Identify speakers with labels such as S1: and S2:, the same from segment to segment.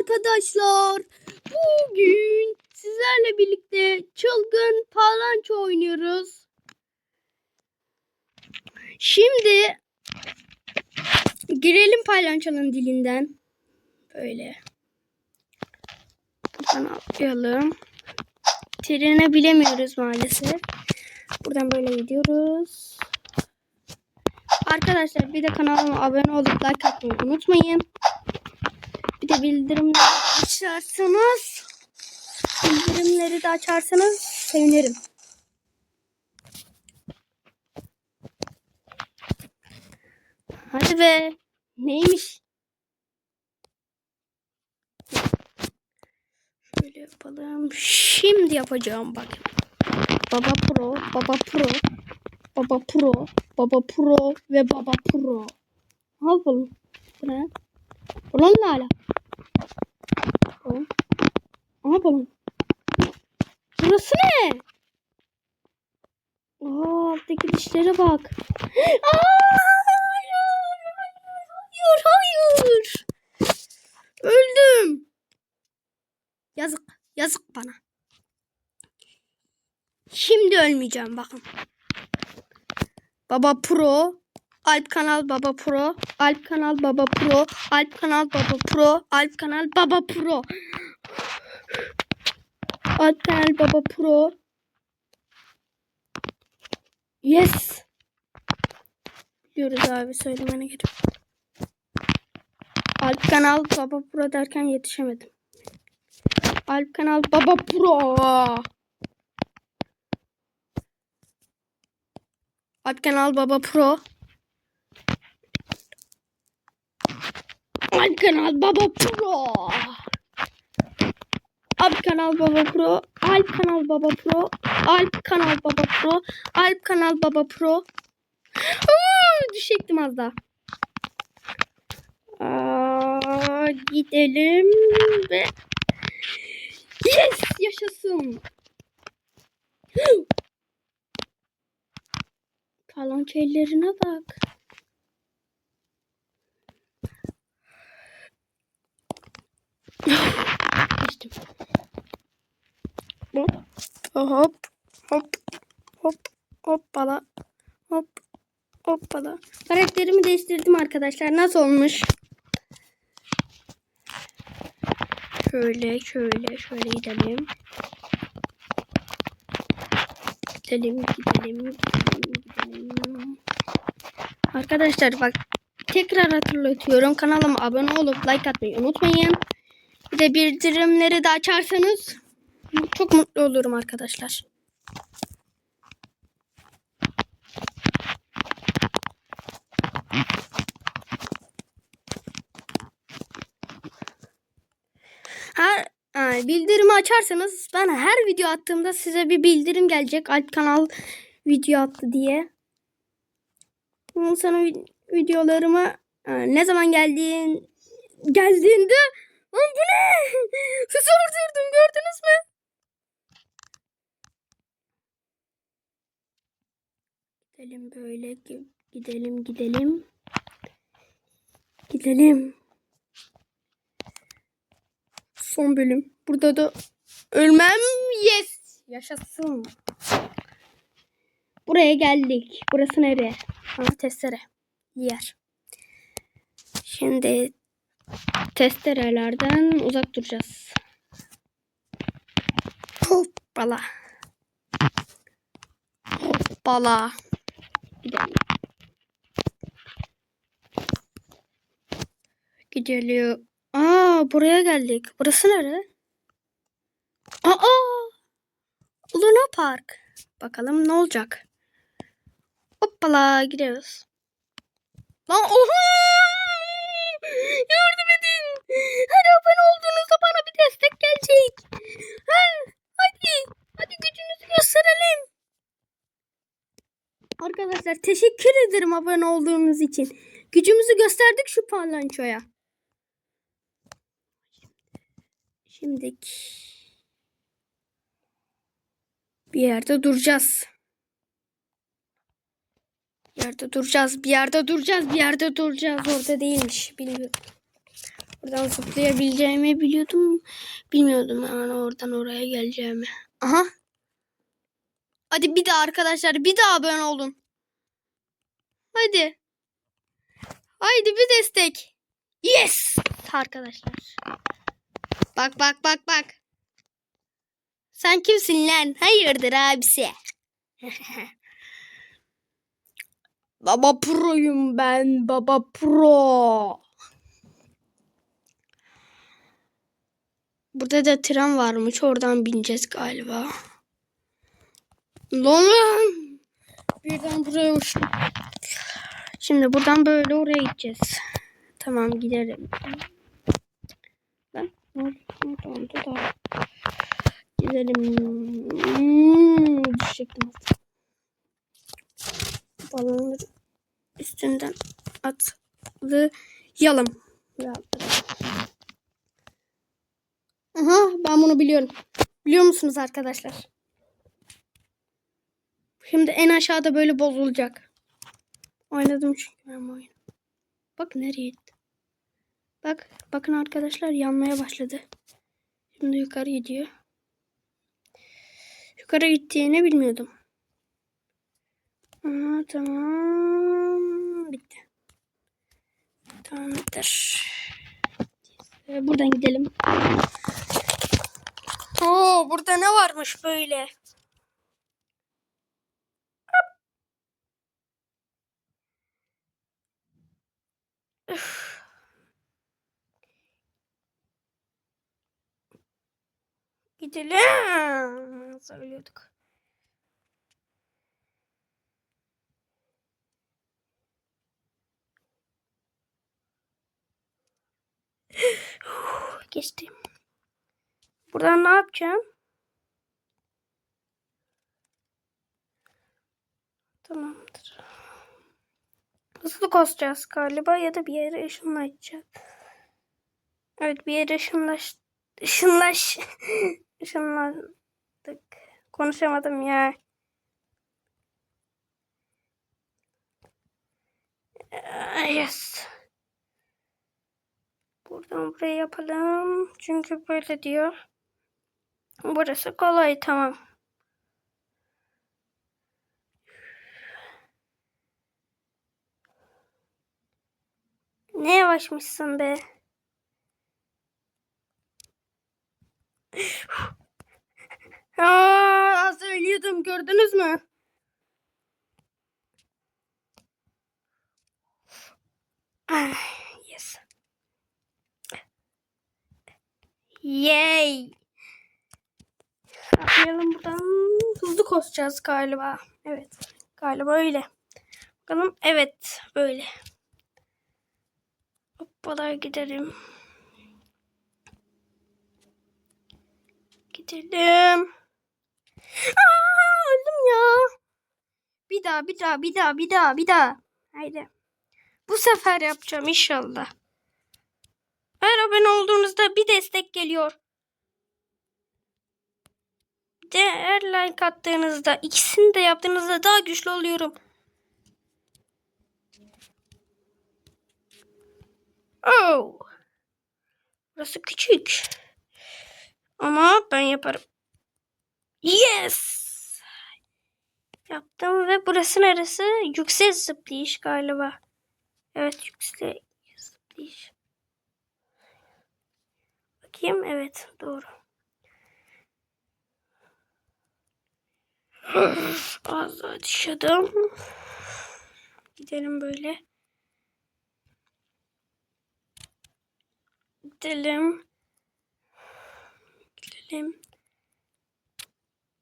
S1: arkadaşlar. Bugün sizlerle birlikte çılgın palanço oynuyoruz. Şimdi girelim palançonun dilinden. Böyle. Buradan atlayalım. Trene bilemiyoruz maalesef. Buradan böyle gidiyoruz. Arkadaşlar bir de kanalıma abone olup like atmayı unutmayın. Bildirimleri açarsanız bildirimleri de açarsanız sevinirim. Hadi be. Neymiş? Şöyle yapalım. Şimdi yapacağım bak. Baba Pro, Baba Pro, Baba Pro, Baba Pro ve Baba Pro. Ne yapalım? Bu ne? Ulan Lala. Ne yapalım? Burası ne? Aa, alttaki dişlere bak. Aa, hayır, hayır, hayır. Öldüm. Yazık, yazık bana. Şimdi ölmeyeceğim bakın. Baba Pro, Alp Kanal Baba Pro, Alp Kanal Baba Pro, Alp Kanal Baba Pro, Alp Kanal Baba Pro. Alp Kanal Baba Pro. Yes. Biliyoruz abi söylemene gerek. Alp Kanal Baba Pro derken yetişemedim. Alp Kanal Baba Pro. Alp Kanal Baba Pro. Alp Kanal Baba Pro. Alp Kanal Baba Pro. Alp Kanal Baba Pro. Alp Kanal Baba Pro. Alp Kanal Baba Pro. Aa, düşecektim az daha. Aa, gidelim ve Yes! Yaşasın. Kalan ellerine bak. Geçtim. Hop. Hop. Hop. Hop. Hoppala. Hop. Hoppala. Karakterimi değiştirdim arkadaşlar. Nasıl olmuş? Şöyle, şöyle, şöyle gidelim. Gidelim, gidelim, gidelim, gidelim. Arkadaşlar bak tekrar hatırlatıyorum. Kanalıma abone olup like atmayı unutmayın. Bir de bildirimleri de açarsanız çok mutlu olurum arkadaşlar. Her e, bildirimi açarsanız ben her video attığımda size bir bildirim gelecek. Alp kanal video attı diye. Ondan sonra vi- videolarıma e, ne zaman geldiğin geldiğinde Lan bu ne? Sizi vurdurdum gördünüz mü? Gidelim böyle gi- gidelim gidelim. Gidelim. Son bölüm. Burada da ölmem. Yes. Yaşasın. Buraya geldik. Burası nereye? Ha, testere. Yer. Şimdi testerelerden uzak duracağız. Hoppala. Hoppala. Gidelim. Gidelim. Aa buraya geldik. Burası nere? Aa! Luna Park. Bakalım ne olacak. Hoppala gidiyoruz. Lan oha! Yardım Hadi abone olduğunuzda bana bir destek gelecek. Ha, hadi. Hadi gücünüzü gösterelim. Arkadaşlar teşekkür ederim abone olduğunuz için. Gücümüzü gösterdik şu parlançoya. Şimdi bir yerde duracağız. Bir yerde duracağız. Bir yerde duracağız. Bir yerde duracağız. Orada değilmiş. Bilmiyorum. Buradan zıplayabileceğimi biliyordum. Bilmiyordum yani oradan oraya geleceğimi. Aha. Hadi bir daha arkadaşlar bir daha abone olun. Hadi. Haydi bir destek. Yes arkadaşlar. Bak bak bak bak. Sen kimsin lan? Hayırdır abisi? Baba proyum ben. Baba pro. Burada da tren varmış. Oradan bineceğiz galiba. Lan. Birden buraya uçtum. Şimdi buradan böyle oraya gideceğiz. Tamam gidelim. Ben oradan da gidelim. Hmm, düşecektim. Balonları üstünden atlayalım. Aha ben bunu biliyorum. Biliyor musunuz arkadaşlar? Şimdi en aşağıda böyle bozulacak. Oynadım çünkü ben bu oyunu. Bak nereye gitti. Bak bakın arkadaşlar yanmaya başladı. Şimdi yukarı gidiyor. Yukarı gittiğini bilmiyordum. Aha, tamam. Bitti. Tamamdır. Ee, Buradan gidelim. Oo, burada ne varmış böyle? Üf. Gidelim. Söylüyorduk. Geçtim. Buradan ne yapacağım? Tamamdır. Hızlı koşacağız galiba ya da bir yere ışınlayacağız. Evet bir yere ışınlaş... Işınlaş... Işınladık. Konuşamadım ya. Yes. Buradan buraya yapalım. Çünkü böyle diyor. Burası kolay tamam. Ne yavaşmışsın be. Aa, söylüyordum gördünüz mü? Ah, yes. Yay. Atlayalım buradan. Hızlı koşacağız galiba. Evet. Galiba öyle. Bakalım. Evet. Böyle. Hoppala gidelim. Gidelim. Aa, öldüm ya. Bir daha, bir daha, bir daha, bir daha, bir daha. Haydi. Bu sefer yapacağım inşallah. Her abone olduğunuzda bir destek geliyor. Bir De her like attığınızda ikisini de yaptığınızda daha güçlü oluyorum. Oh. Burası küçük. Ama ben yaparım. Yes. Yaptım ve burası neresi? Yüksek zıplayış galiba. Evet yüksek zıplayış. Bakayım evet doğru. Az daha düşüyordum. Gidelim böyle. Gidelim. Gidelim.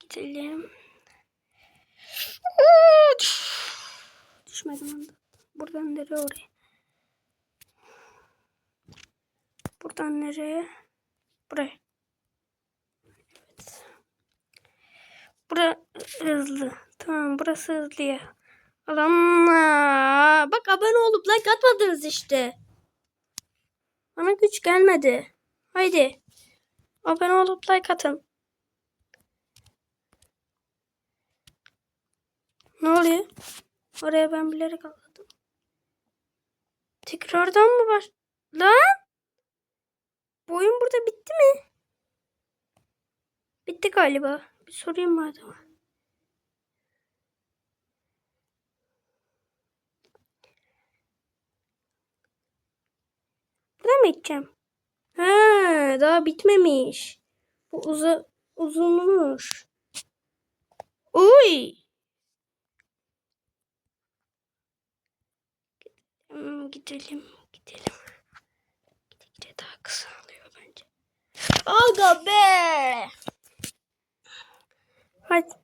S1: Gidelim. Düşmedim onda. Buradan nereye oraya? Buradan nereye? Buraya. Evet. Bura hızlı. Tamam burası hızlı ya. Allah. Bak abone olup like atmadınız işte. Bana güç gelmedi. Haydi. Abone olup like atın. Ne oluyor? Oraya ben bilerek atladım. Tekrardan mı baş... Lan? Bu oyun burada bitti mi? Bitti galiba. Bir sorayım mı adama? Burada mı gideceğim? Ha, daha bitmemiş. Bu uza, uzunmuş. Uy. Hmm, gidelim, gidelim. Gide gide daha kısa. Aga be. Hadi.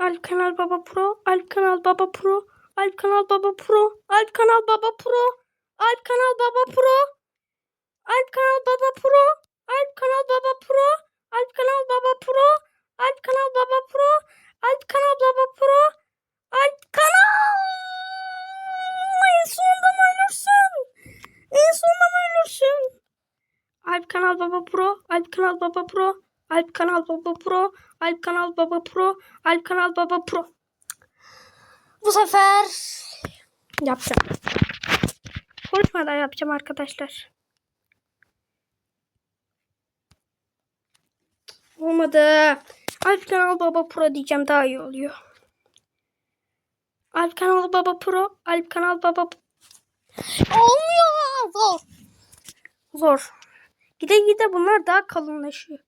S1: Alp Kanal Baba Pro, Alp Kanal Baba Pro, Alp Kanal Baba Pro, Alp Kanal Baba Pro, Alp Kanal Baba Pro, Alp Kanal Baba Pro, Alp Kanal Baba Pro, Alp Kanal Baba Pro, Alp Kanal Baba Pro, Alp Kanal Baba Pro, Alp Kanal. En sonunda mı ölürsün? En sonunda mı ölürsün? Alp Kanal Baba Pro, Alp Kanal Baba Pro, Alp Kanal Baba Pro, Alp Kanal Baba Pro, Alp Kanal Baba Pro. Bu sefer yapacağım. Konuşmadan yapacağım arkadaşlar. Olmadı. Alp Kanal Baba Pro diyeceğim daha iyi oluyor. Alp Kanal Baba Pro, Alp Kanal Baba Olmuyor. Zor. Zor. Gide gide bunlar daha kalınlaşıyor.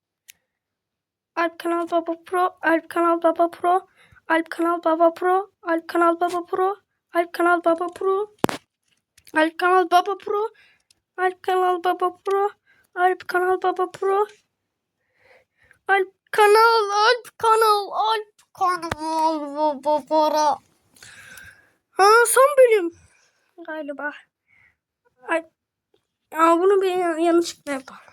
S1: Alp Kanal Baba Pro, Alp Kanal Baba Pro, Alp Kanal Baba Pro, Alp Kanal Baba Pro, Alp Kanal Baba Pro, Alp Kanal Baba Pro, Alp Kanal Baba Pro, Alp Kanal Baba Pro, Alp Kanal, Alp Kanal, Alp Kanal Baba Pro. Ha son bölüm galiba. Aa, bunu bir yanlışlıkla yapalım.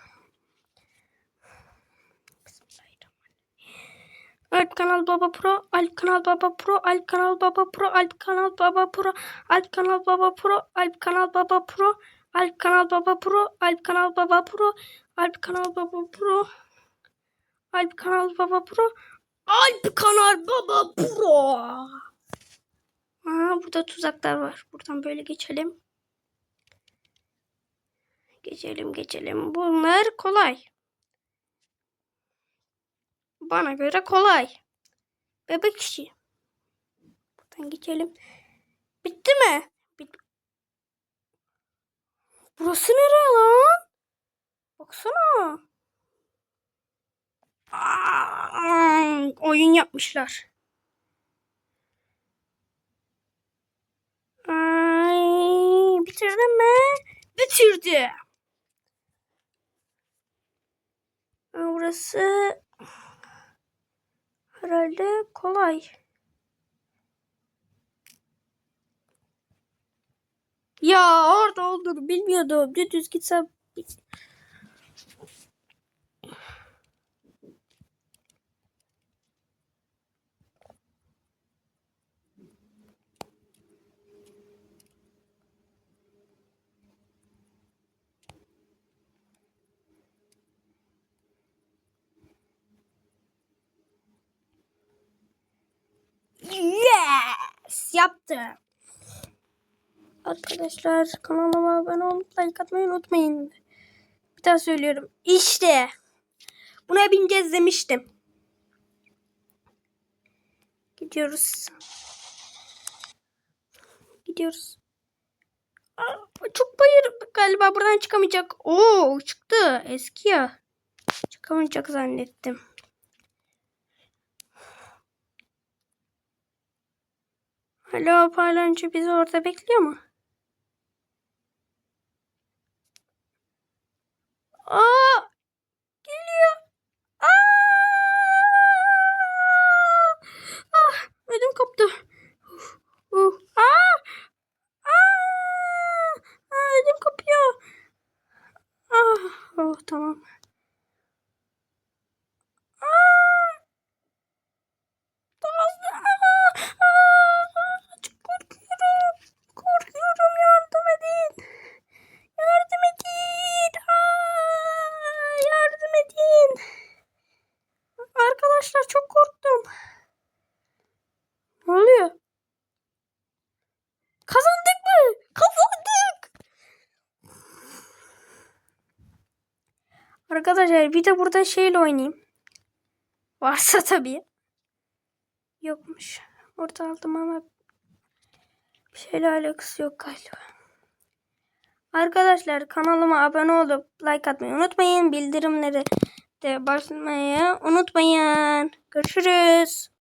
S1: Alp Kanal Baba Pro, Alp Kanal Baba Pro, Alp Kanal Baba Pro, Alp Kanal Baba Pro, Alp Kanal Baba Pro, Alp Kanal Baba Pro, Alp Kanal Baba Pro, Alp Kanal Baba Pro, Alp Kanal Baba Pro, Alp Kanal Baba Pro, Alp Kanal Baba Pro. Aa, burada tuzaklar var. Buradan böyle geçelim. Geçelim geçelim. Bunlar kolay. Bana göre kolay. Bebek işi. Buradan geçelim. Bitti mi? Bit Burası nere lan? Baksana. Aa, oyun yapmışlar. Ay, bitirdin mi? Bitirdi. Burası herhalde kolay. Ya orada olduğunu bilmiyordum. Düz gitsem. Yes! Yaptım. Arkadaşlar kanalıma abone olup like atmayı unutmayın. Bir daha söylüyorum. İşte. Buna bineceğiz demiştim. Gidiyoruz. Gidiyoruz. Aa, çok bayır galiba buradan çıkamayacak. Oo çıktı. Eski ya. Çıkamayacak zannettim. Alo paylancı bizi orada bekliyor mu? Aa! Geliyor. Aa! Ah! Ödüm koptu. Uf, uf. Aa! Aa! Aa, ödüm kopuyor. Ah, oh, tamam. Aa! Daha Aa! Aa! Çok korkuyorum. Korkuyorum yardım edin. Yardım edin. Aa, yardım edin. Arkadaşlar çok korktum. Ne oluyor? Kazandık mı? Kazandık. Arkadaşlar bir de burada şeyle oynayayım. Varsa tabii. Yokmuş. Orada aldım ama bir şeyle alakası yok galiba. Arkadaşlar kanalıma abone olup like atmayı unutmayın. Bildirimleri de basmayı unutmayın. Görüşürüz.